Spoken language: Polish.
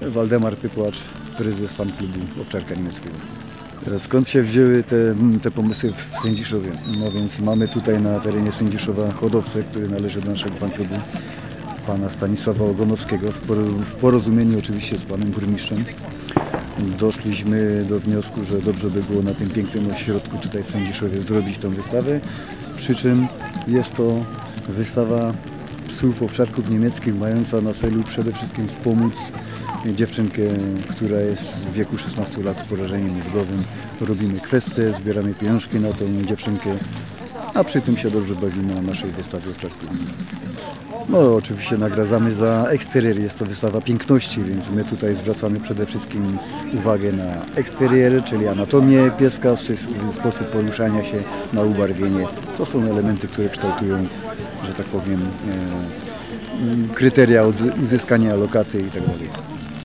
Waldemar Pypłacz, prezes fan klubu Owczarka Niemieckiego. Skąd się wzięły te, te pomysły w Sędziszowie? No więc mamy tutaj na terenie Sędziszowa hodowcę, który należy do naszego fan klubu, pana Stanisława Ogonowskiego, w porozumieniu oczywiście z panem burmistrzem. Doszliśmy do wniosku, że dobrze by było na tym pięknym ośrodku tutaj w Sędziszowie zrobić tą wystawę, przy czym jest to wystawa psów owczarków niemieckich mająca na celu przede wszystkim wspomóc dziewczynkę, która jest w wieku 16 lat z porażeniem mózgowym. Robimy kwestię, zbieramy pieniążki na tą dziewczynkę, a przy tym się dobrze bawimy na naszej wystawie owczarków niemieckich. No oczywiście nagradzamy za eksterier, jest to wystawa piękności, więc my tutaj zwracamy przede wszystkim uwagę na eksterier, czyli anatomię pieska, sposób poruszania się, na ubarwienie. To są elementy, które kształtują, że tak powiem, e, kryteria uzyskania lokaty i tak.